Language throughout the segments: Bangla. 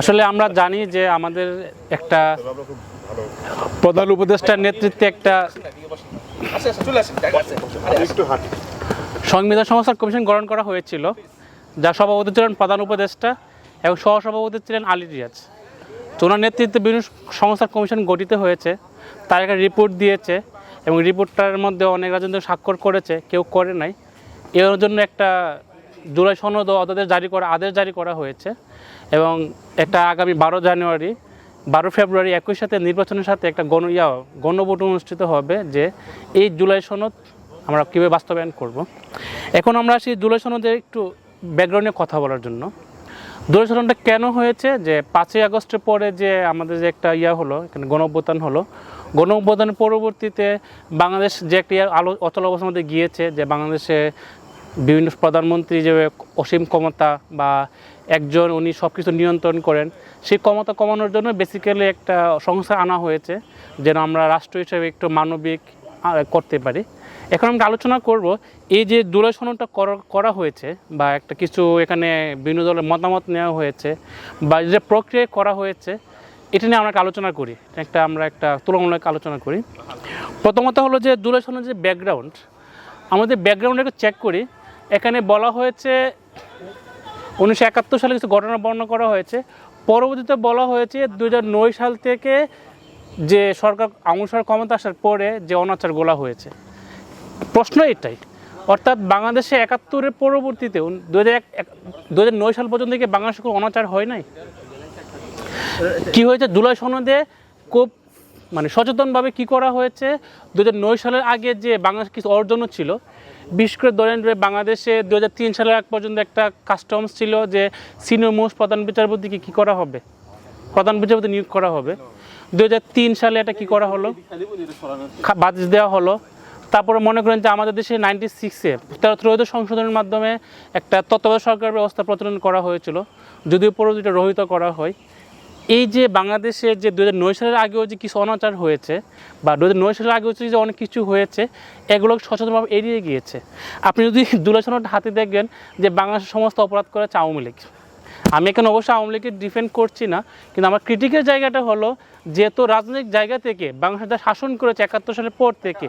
আসলে আমরা জানি যে আমাদের একটা প্রধান উপদেষ্টার নেতৃত্বে একটা সংবিধান সংস্কার কমিশন গঠন করা হয়েছিল যার সভাপতি ছিলেন প্রধান উপদেষ্টা এবং সহসভাপতি ছিলেন আলী রিয়াজ। তো ওনার নেতৃত্বে বিভিন্ন সংস্কার কমিশন গঠিত হয়েছে, তার একটা রিপোর্ট দিয়েছে এবং রিপোর্টটার মধ্যে অনেক রাজনৈতিক স্বাক্ষর করেছে, কেউ করে নাই। এর জন্য একটা জুলাই সনদ ও আদেশ জারি করা, আদেশ জারি করা হয়েছে এবং একটা আগামী বারো জানুয়ারি, বারো ফেব্রুয়ারি একই সাথে নির্বাচনের সাথে একটা গণ ইয়া, গণভোট অনুষ্ঠিত হবে যে এই জুলাই সনদ আমরা কীভাবে বাস্তবায়ন করব। এখন আমরা আসি জুলাই সনদের একটু ব্যাকগ্রাউন্ডে কথা বলার জন্য জুলাই সনদটা কেন হয়েছে যে পাঁচই আগস্টের পরে যে আমাদের যে একটা ইয়া হলো, এখানে গণ হলো, গণ পরবর্তীতে বাংলাদেশ যে একটা আলো, অচল অবস্থার মধ্যে গিয়েছে যে বাংলাদেশে বিভিন্ন প্রধানমন্ত্রী যে অসীম ক্ষমতা বা একজন উনি সব কিছু নিয়ন্ত্রণ করেন, সেই ক্ষমতা কমানোর জন্য বেসিক্যালি একটা সংস্থা আনা হয়েছে, যেন আমরা রাষ্ট্র হিসেবে একটু মানবিক করতে পারি। এখন আমরা আলোচনা করব এই যে সনদটা করা- হয়েছে বা একটা কিছু এখানে বিভিন্ন দলের মতামত নেওয়া হয়েছে বা যে প্রক্রিয়া করা হয়েছে, এটা নিয়ে আমরা আলোচনা করি। একটা আমরা একটা তুলনামূলক আলোচনা করি। প্রথমত হলো যে সনদের যে ব্যাকগ্রাউন্ড আমাদের ব্যাকগ্রাউন্ড একটু চেক করি। এখানে বলা হয়েছে, উনিশশো একাত্তর সালে কিছু ঘটনা বর্ণনা করা হয়েছে। পরবর্তীতে বলা হয়েছে দু সাল থেকে যে সরকার সরকার ক্ষমতা আসার পরে যে অনাচার গোলা হয়েছে। প্রশ্ন এটাই, অর্থাৎ বাংলাদেশে একাত্তরের পরবর্তীতে দু হাজার এক দু হাজার নয় সাল পর্যন্ত কি বাংলাদেশে কোনো অনাচার হয় নাই? কি হয়েছে? জুলাই সনদে খুব মানে সচেতনভাবে কি করা হয়েছে? দু নয় সালের আগে যে বাংলাদেশ কিছু অর্জনও ছিল বিশেষ করে ধরেন বাংলাদেশে দু সালের আগ পর্যন্ত একটা কাস্টমস ছিল যে সিনিয়র মোস্ট প্রধান বিচারপতিকে কী করা হবে? প্রধান বিচারপতি নিয়োগ করা হবে। দু সালে এটা কি করা হলো? বাতিল দেওয়া হলো। তারপরে মনে করেন যে আমাদের দেশে নাইনটি সিক্সে তেরো ত্রয়োদশ সংশোধনের মাধ্যমে একটা তত্ত্বাবধায়ক সরকার ব্যবস্থা প্রচলন করা হয়েছিল। যদিও পরবর্তীতে রহিত করা হয়। এই যে বাংলাদেশে যে দু সালের আগেও যে কিছু অনাচার হয়েছে বা দু সালের আগেও যে অনেক কিছু হয়েছে, এগুলো সচেতনভাবে এড়িয়ে গিয়েছে। আপনি যদি দুলাই হাতে দেখবেন যে বাংলাদেশের সমস্ত অপরাধ করেছে আওয়ামী লীগ। আমি এখানে অবশ্যই আওয়ামী লীগকে ডিফেন্ড করছি না, কিন্তু আমার ক্রিটিকের জায়গাটা হলো যেহেতু রাজনৈতিক জায়গা থেকে বাংলাদেশ শাসন করেছে একাত্তর সালের পর থেকে,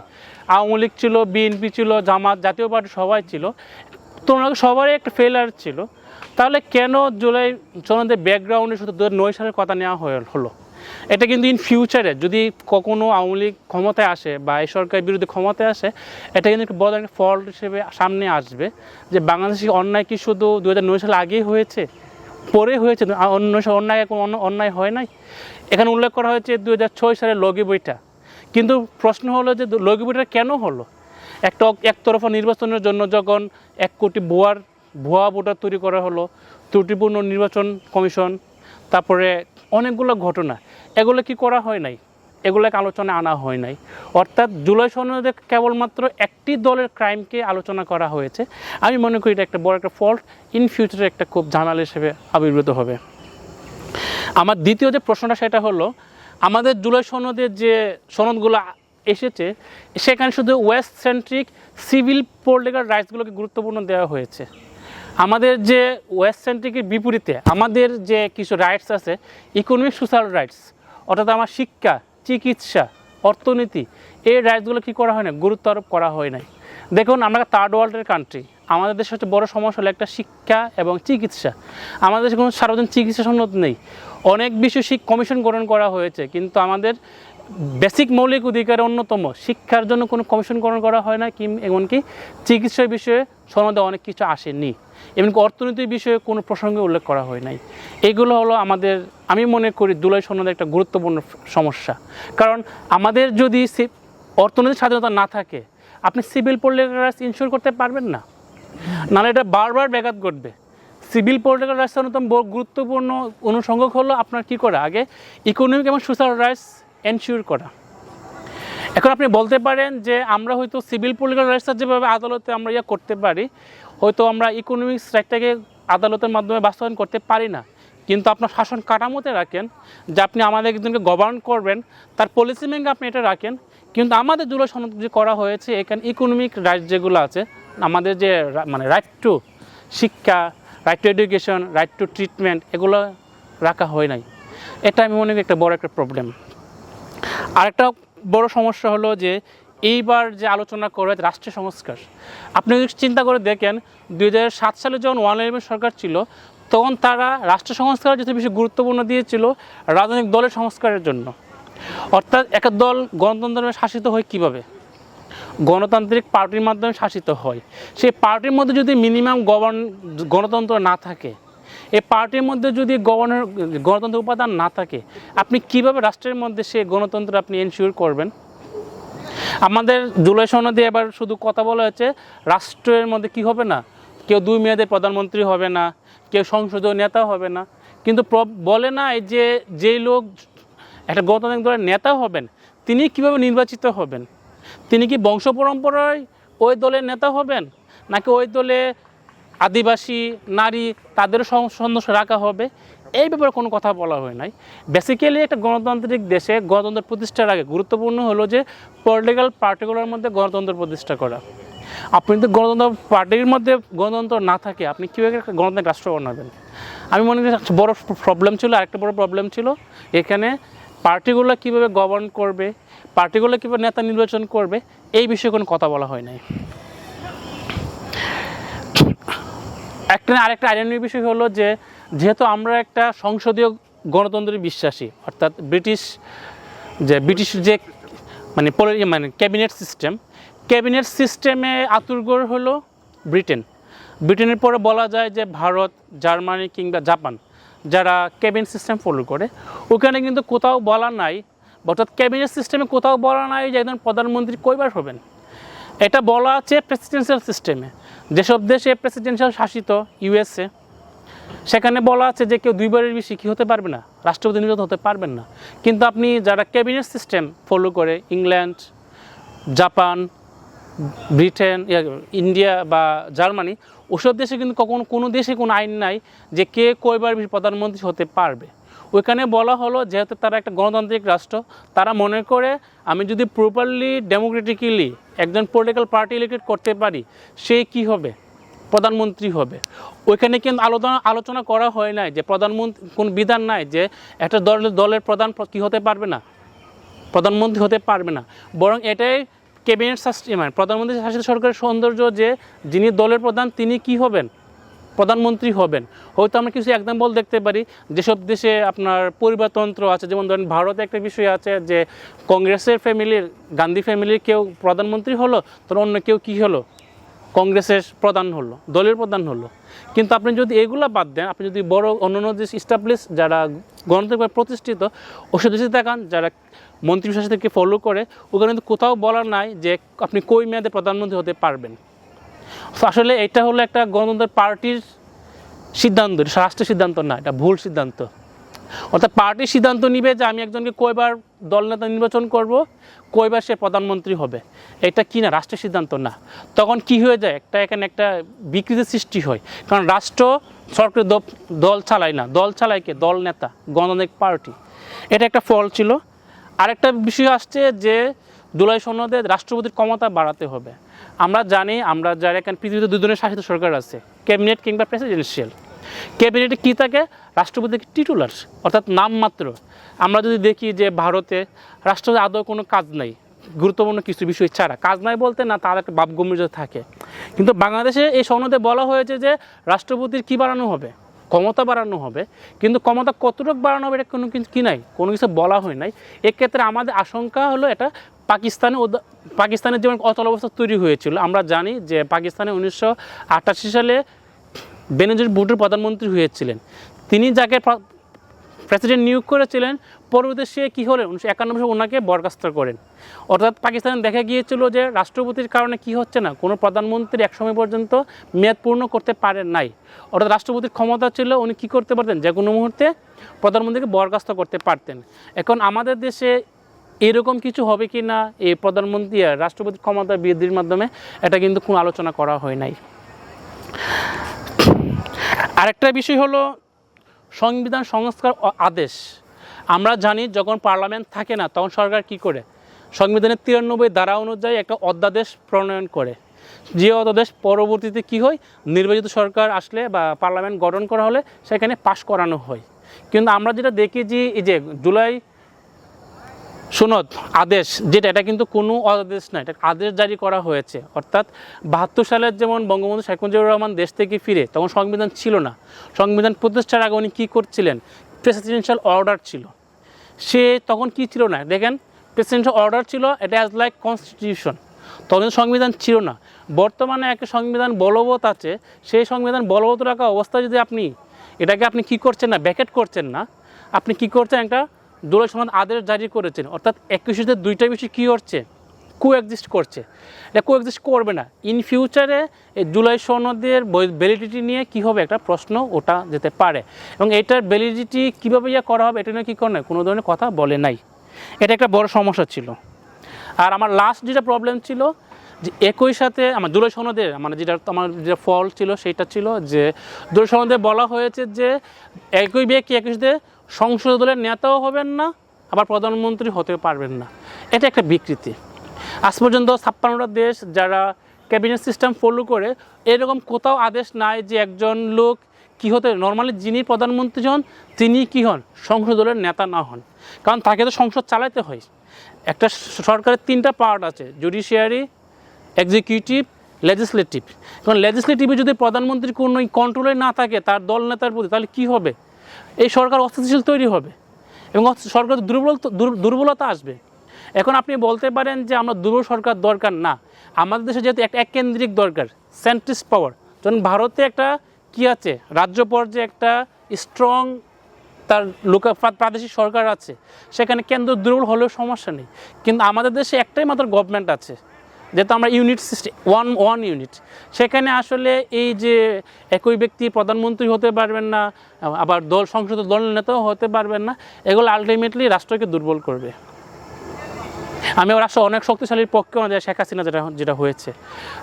আওয়ামী লীগ ছিল, বিএনপি ছিল, জামাত জাতীয় পার্টি সবাই ছিল তো ওনাকে সবারই একটা ফেলার ছিল। তাহলে কেন জুলাই সনদের ব্যাকগ্রাউন্ডে শুধু দু নয় সালের কথা নেওয়া হয়ে হলো? এটা কিন্তু ইন ফিউচারে যদি কখনো আওয়ামী লীগ ক্ষমতায় আসে বা এই সরকারের বিরুদ্ধে ক্ষমতায় আসে, এটা কিন্তু একটা বড় একটা ফল্ট হিসেবে সামনে আসবে। যে বাংলাদেশি অন্যায় কি শুধু দু হাজার নয় সালে আগেই হয়েছে? পরে হয়েছে অন্য অন্যায় কোনো অন্য, অন্যায় হয় নাই? এখানে উল্লেখ করা হয়েছে দু হাজার ছয় সালের লগি বইটা। কিন্তু প্রশ্ন হলো যে লগি বইটা কেন হলো? একটা একতরফা নির্বাচনের জন্য যখন এক কোটি ভুয়ার, ভুয়া ভোটার তৈরি করা হলো, ত্রুটিপূর্ণ নির্বাচন কমিশন, তারপরে অনেকগুলো ঘটনা, এগুলো কি করা হয় নাই? এগুলোকে আলোচনা আনা হয় নাই। অর্থাৎ জুলাই সনদে কেবলমাত্র একটি দলের ক্রাইমকে আলোচনা করা হয়েছে। আমি মনে করি এটা একটা বড় একটা ফল্ট। ইন ফিউচারে একটা খুব জানাল হিসেবে আবির্ভূত হবে। আমার দ্বিতীয় যে প্রশ্নটা, সেটা হলো, আমাদের জুলাই সনদের যে সনদগুলো এসেছে, সেখানে শুধু ওয়েস্ট সেন্ট্রিক সিভিল পলিটিক্যাল রাইটসগুলোকে গুরুত্বপূর্ণ দেওয়া হয়েছে। আমাদের যে ওয়েস্ট সেন্ট্রিকের বিপরীতে আমাদের যে কিছু রাইটস আছে ইকোনমিক সোশ্যাল রাইটস অর্থাৎ আমার শিক্ষা, চিকিৎসা, অর্থনীতি, এই রাইটসগুলো কী করা হয় না? গুরুত্ব আরোপ করা হয় নাই। দেখুন, আমরা থার্ড ওয়ার্ল্ডের কান্ট্রি আমাদের দেশে হচ্ছে বড় সমস্যা হলো একটা শিক্ষা এবং চিকিৎসা। আমাদের দেশে কোনো সার্বজনীন চিকিৎসা সনদ নেই। অনেক বিষয় কমিশন গ্রহণ করা হয়েছে, কিন্তু আমাদের বেসিক মৌলিক অধিকারের অন্যতম। শিক্ষার জন্য কোনো কমিশন গ্রহণ করা হয় না কি এমনকি চিকিৎসার বিষয়ে সনদে অনেক কিছু আসেনি। এমনকি অর্থনীতির বিষয়ে কোনো প্রসঙ্গে উল্লেখ করা হয় নাই। এগুলো হলো আমাদের, আমি মনে করি দুলাই সনদের একটা গুরুত্বপূর্ণ সমস্যা। কারণ আমাদের যদি অর্থনৈতিক স্বাধীনতা না থাকে, আপনি সিভিল পলিটিক্যাল রাইটস ইনশিওর করতে পারবেন না। নাহলে এটা বারবার ব্যাঘাত ঘটবে। সিভিল পলিটিক্যাল রাইটস অন্যতম গুরুত্বপূর্ণ অনুষঙ্গক হলো আপনার কি করে? আগে ইকোনমিক এবং সোশ্যাল রাইটস এনশিওর করা। এখন আপনি বলতে পারেন যে আমরা হয়তো সিভিল পলিটিক্যাল রাইটসের যেভাবে আদালতে আমরা ইয়ে করতে পারি, হয়তো আমরা ইকোনমিক্স রাইটটাকে আদালতের মাধ্যমে বাস্তবায়ন করতে পারি না। কিন্তু আপনার শাসন কাঠামোতে রাখেন, যে আপনি আমাদের একজনকে গভর্ন করবেন, তার পলিসি মেঙ্গে আপনি এটা রাখেন। কিন্তু আমাদের যেগুলো সনদ যে করা হয়েছে, এখানে ইকোনমিক রাইট যেগুলো আছে, আমাদের যে মানে রাইট টু শিক্ষা right to education right to treatment এগুলো রাখা হয় নাই। এটা আমি মনে করি একটা বড় একটা প্রবলেম আরেকটা বড় সমস্যা হলো যে এইবার যে আলোচনা করে রাষ্ট্রীয় সংস্কার, আপনি যদি চিন্তা করে দেখেন দু হাজার সাত সালে যখন ওয়ান ইলেভেন সরকার ছিল, তখন তারা রাষ্ট্র সংস্কার যেতে বেশি গুরুত্বপূর্ণ দিয়েছিল রাজনৈতিক দলের সংস্কারের জন্য। অর্থাৎ একটা দল গণতন্ত্রের শাসিত হয় কীভাবে? গণতান্ত্রিক পার্টির মাধ্যমে শাসিত হয়। সেই পার্টির মধ্যে যদি মিনিমাম গভর্ন, গণতন্ত্র না থাকে এই পার্টির মধ্যে যদি গভর্নর, গণতন্ত্র উপাদান না থাকে, আপনি কীভাবে রাষ্ট্রের মধ্যে সে গণতন্ত্র আপনি এনশিওর করবেন? আমাদের জুলাই সনদে এবার শুধু কথা বলা হয়েছে, রাষ্ট্রের মধ্যে কি হবে না? কেউ দুই মেয়াদের প্রধানমন্ত্রী হবে না, কেউ সংসদীয় নেতা হবে না। কিন্তু বলে না যে, যেই লোক একটা গণতান্ত্রিক দলের নেতা হবেন, তিনি কীভাবে নির্বাচিত হবেন? তিনি কি বংশ পরম্পরায় ওই দলের নেতা হবেন? নাকি ওই দলে আদিবাসী, নারী তাদেরও সং- সদস্য রাখা হবে। এই ব্যাপারে কোনো কথা বলা হয় নাই। বেসিক্যালি একটা গণতান্ত্রিক দেশে গণতন্ত্র প্রতিষ্ঠার আগে গুরুত্বপূর্ণ হলো যে পলিটিক্যাল পার্টিগুলোর মধ্যে গণতন্ত্র প্রতিষ্ঠা করা। আপনি যদি গণতন্ত্র পার্টির মধ্যে গণতন্ত্র না থাকে, আপনি কীভাবে একটা গণতান্ত্রিক রাষ্ট্র বানাবেন? আমি মনে করি বড় প্রবলেম ছিল, আরেকটা বড় প্রবলেম ছিল। এখানে পার্টিগুলো কীভাবে গভর্ন করবে পার্টিগুলো কীভাবে নেতা নির্বাচন করবে, এই বিষয়ে কোনো কথা বলা হয় নাই। একটা আরেকটা আইডেন্টির বিষয় হলো যে, যেহেতু আমরা একটা সংসদীয় গণতন্ত্রে বিশ্বাসী, অর্থাৎ ব্রিটিশ, যে ব্রিটিশ যে মানে পলি- মানে ক্যাবিনেট সিস্টেম ক্যাবিনেট সিস্টেমে আতুরগড় হলো ব্রিটেন। ব্রিটেনের পরে বলা যায় যে ভারত, জার্মানি কিংবা জাপান, যারা ক্যাবিনেট সিস্টেম ফলো করে, ওখানে কিন্তু কোথাও বলা নাই, অর্থাৎ ক্যাবিনেট সিস্টেমে কোথাও বলা নাই যে একজন প্রধানমন্ত্রী কয়বার হবেন। এটা বলা আছে প্রেসিডেন্সিয়াল সিস্টেমে যেসব দেশে প্রেসিডেন্সিয়াল শাসিত ইউএসএ সেখানে বলা আছে যে কেউ দুইবারের বেশি কী হতে পারবে না? রাষ্ট্রপতি নির্বাচিত হতে পারবেন না। কিন্তু আপনি যারা ক্যাবিনেট সিস্টেম ফলো করে ইংল্যান্ড জাপান ব্রিটেন ইন্ডিয়া বা জার্মানি ওসব দেশে কিন্তু কখনো কোনো দেশে কোনো আইন নাই যে কে কয়বার বেশি প্রধানমন্ত্রী হতে পারবে। ওইখানে বলা হলো যেহেতু তারা একটা গণতান্ত্রিক রাষ্ট্র, তারা মনে করে আমি যদি প্রপারলি ডেমোক্রেটিক্যালি একজন পলিটিক্যাল পার্টি ইলেক্টেড করতে পারি, সে কি হবে? প্রধানমন্ত্রী হবে। ওইখানে কিন্তু আলোচনা আলোচনা করা হয় নাই যে প্রধানমন্ত্রী, কোন বিধান নাই যে একটা দলের দলের প্রধান কি হতে পারবে না? প্রধানমন্ত্রী হতে পারবে না। বরং এটাই ক্যাবিনেট শাসিত মানে প্রধানমন্ত্রী শাসিত সরকারের সৌন্দর্য যে যিনি দলের প্রধান, তিনি কি হবেন? প্রধানমন্ত্রী হবেন। হয়তো আমরা কিছু এক্সাম্পল দেখতে পারি, যেসব দেশে আপনার পরিবারতন্ত্র আছে, যেমন ধরেন ভারতে একটা বিষয় আছে যে, কংগ্রেসের ফ্যামিলির গান্ধী ফ্যামিলির কেউ প্রধানমন্ত্রী হলো তো অন্য কেউ কি হলো? কংগ্রেসের প্রধান হলো, দলের প্রধান হলো। কিন্তু আপনি যদি এগুলো বাদ দেন, আপনি যদি বড় অন্যান্য দেশ ইস্টাবলিশ যারা গণতান্ত্রিকভাবে প্রতিষ্ঠিত, ওসব দেশে দেখান, যারা মন্ত্রী শাসিতকে ফলো করে, ওখানে কিন্তু কোথাও বলার নাই যে আপনি কই মেয়াদে প্রধানমন্ত্রী হতে পারবেন। আসলে এটা হলো একটা গণতন্ত্রের পার্টির সিদ্ধান্ত রাষ্ট্রের সিদ্ধান্ত না, এটা ভুল সিদ্ধান্ত। অর্থাৎ পার্টি সিদ্ধান্ত নিবে যে আমি একজনকে কয়বার দলনেতা নির্বাচন করব, কয়বার সে প্রধানমন্ত্রী হবে। এটা কি না, রাষ্ট্রের সিদ্ধান্ত না। তখন কি হয়ে যায়, একটা এখানে একটা বিকৃতির সৃষ্টি হয়। কারণ রাষ্ট্র সরকারি দ- দল চালায় না। দল চালায় কে? দল নেতা, গণতান্ত্রিক পার্টি। এটা একটা ফল ছিল। আরেকটা বিষয় আসছে যে জুলাই সনদে রাষ্ট্রপতির ক্ষমতা বাড়াতে হবে। আমরা জানি, আমরা যারা এখানে পৃথিবীতে দুজনের শাসিত সরকার আছে, ক্যাবিনেট কিংবা প্রেসিডেন্সিয়াল। ক্যাবিনেটে কী থাকে? রাষ্ট্রপতি টিটুলার অর্থাৎ নামমাত্র। আমরা যদি দেখি যে ভারতে রাষ্ট্রপতি আদৌ কোনো কাজ নাই, গুরুত্বপূর্ণ কিছু বিষয় ছাড়া। কাজ নাই বলতে না, তার একটা বাপ গম্ভীর থাকে। কিন্তু বাংলাদেশে এই সনদে বলা হয়েছে যে রাষ্ট্রপতির কী বাড়ানো হবে? ক্ষমতা বাড়ানো হবে। কিন্তু ক্ষমতা কতটুকু বাড়ানো হবে এটা কোনো কিছু কি নাই, কোনো কিছু বলা হয় নাই। এক্ষেত্রে আমাদের আশঙ্কা হলো এটা পাকিস্তানে পাকিস্তানের যেমন অচল অবস্থা তৈরি হয়েছিল, আমরা জানি যে পাকিস্তানে উনিশশো আটাশি সালে বেনজির ভুট্টোর প্রধানমন্ত্রী হয়েছিলেন। তিনি যাকে প্রেসিডেন্ট নিয়োগ করেছিলেন পরবর্তী সে কী হলেন? উনিশশো একানব্বই সালে ওনাকে বরখাস্ত করেন। অর্থাৎ পাকিস্তানে দেখা গিয়েছিল যে রাষ্ট্রপতির কারণে কি হচ্ছে না, কোনো প্রধানমন্ত্রী একসময় পর্যন্ত মেয়াদ পূর্ণ করতে পারেন নাই। অর্থাৎ রাষ্ট্রপতির ক্ষমতা ছিল, উনি কী করতে পারতেন? যে কোনো মুহূর্তে প্রধানমন্ত্রীকে বরখাস্ত করতে পারতেন। এখন আমাদের দেশে এরকম কিছু হবে কি না এই প্রধানমন্ত্রী আর রাষ্ট্রপতির ক্ষমতা বৃদ্ধির মাধ্যমে এটা কিন্তু কোনো আলোচনা করা হয় নাই। আরেকটা বিষয় হলো সংবিধান সংস্কার আদেশ। আমরা জানি যখন পার্লামেন্ট থাকে না, তখন সরকার কি করে? সংবিধানের তিরানব্বই ধারা অনুযায়ী একটা অধ্যাদেশ প্রণয়ন করে। যে অধ্যাদেশ পরবর্তীতে কি হয়? নির্বাচিত সরকার আসলে বা পার্লামেন্ট গঠন করা হলে সেখানে পাশ করানো হয়। কিন্তু আমরা যেটা দেখি যে এই যে জুলাই সনদ, আদেশ, যেটা, এটা কিন্তু কোনো আদেশ না, এটা আদেশ জারি করা হয়েছে। অর্থাৎ বাহাত্তর সালের যেমন বঙ্গবন্ধু শেখ মুজিবুর রহমান দেশ থেকে ফিরে, তখন সংবিধান ছিল না। সংবিধান প্রতিষ্ঠার আগে উনি কী করছিলেন? প্রেসিডেন্সিয়াল অর্ডার ছিল। সে তখন কি ছিল না? দেখেন প্রেসিডেন্সিয়াল অর্ডার ছিল, এটা অ্যাজ লাইক কনস্টিটিউশন তখন সংবিধান ছিল না। বর্তমানে একটা সংবিধান বলবৎ আছে, সেই সংবিধান বলবৎ রাখা অবস্থায় যদি আপনি, এটাকে আপনি কি করছেন না, ব্যাকেট করছেন না, আপনি কি করছেন একটা দোলের সমান আদেশ জারি করেছেন। অর্থাৎ একুশেতে দুইটা বিষয় কী হচ্ছে কো এক্সিস্ট করছে। এটা কো এক্সিস্ট করবে না। ইন ফিউচারে এই জুলাই সনদের ভ্যালিডিটি নিয়ে কী হবে একটা প্রশ্ন ওটা যেতে পারে। এবং এটার ভ্যালিডিটি কীভাবে ইয়ে করা হবে, এটা নিয়ে কী করে না কোনো ধরনের কথা বলে নাই। এটা একটা বড় সমস্যা ছিল। আর আমার লাস্ট যেটা প্রবলেম ছিল, যে একই সাথে আমার জুলাই সনদের মানে যেটা আমার যেটা ফল ছিল সেইটা ছিল যে জুলাই সনদে বলা হয়েছে যে একই ব্যক্তি একই সাথে সংসদ দলের নেতাও হবেন না, আবার প্রধানমন্ত্রী হতে পারবেন না। এটা একটা বিকৃতি। আজ পর্যন্ত ছাপ্পান্নটা দেশ যারা ক্যাবিনেট সিস্টেম ফলো করে, এরকম কোথাও আদেশ নাই যে একজন লোক কী হতে নর্মালি যিনি প্রধানমন্ত্রী হন, তিনি কী হন? সংসদ দলের নেতা না হন। কারণ তাকে তো সংসদ চালাতে হয়। একটা সরকারের তিনটা পার্ট আছে জুডিশিয়ারি এক্সিকিউটিভ লেজিসলেটিভ কারণ লেজিসলেটিভে যদি প্রধানমন্ত্রীর কোনো কন্ট্রোলে না থাকে, তার দল নেতার প্রতি, তাহলে কী হবে? এই সরকার অস্থিতিশীল তৈরি হবে এবং সরকার দুর্বল দুর্বলতা আসবে। এখন আপনি বলতে পারেন যে আমরা দুর্বল সরকার দরকার না। আমাদের দেশে যেহেতু একটা এককেন্দ্রিক দরকার সেন্ট্রিস্ট পাওয়ার যেমন ভারতে একটা কি আছে? রাজ্য পর্যায়ে একটা স্ট্রং তার লোক প্রাদেশিক সরকার আছে। সেখানে কেন্দ্র দুর্বল হলেও সমস্যা নেই। কিন্তু আমাদের দেশে একটাই মাত্র গভর্নমেন্ট আছে। যেহেতু আমরা unit system one one unit, সেখানে আসলে এই যে একই ব্যক্তি প্রধানমন্ত্রী হতে পারবেন না, আবার দল সংসদ দল নেতাও হতে পারবেন না, এগুলো আলটিমেটলি রাষ্ট্রকে দুর্বল করবে। আমি রাষ্ট্র অনেক শক্তিশালীর পক্ষে না, শেখ হাসিনা যেটা যেটা হয়েছে।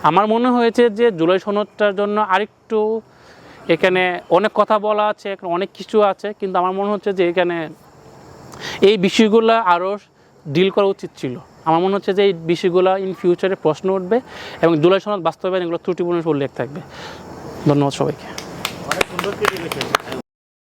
আমার মনে হয়েছে যে জুলাই সনদটার জন্য আরেকটু এখানে অনেক কথা বলা আছে, এখানে অনেক কিছু আছে, কিন্তু আমার মনে হচ্ছে যে এখানে এই বিষয়গুলো আরও ডিল করা উচিত ছিল। আমার মনে হচ্ছে যে এই বিষয়গুলো ইন ফিউচারে প্রশ্ন উঠবে এবং জুলাই সনদ বাস্তবায়ন এগুলো ত্রুটিপূর্ণ উল্লেখ থাকবে। ধন্যবাদ সবাইকে। অনেক সুন্দর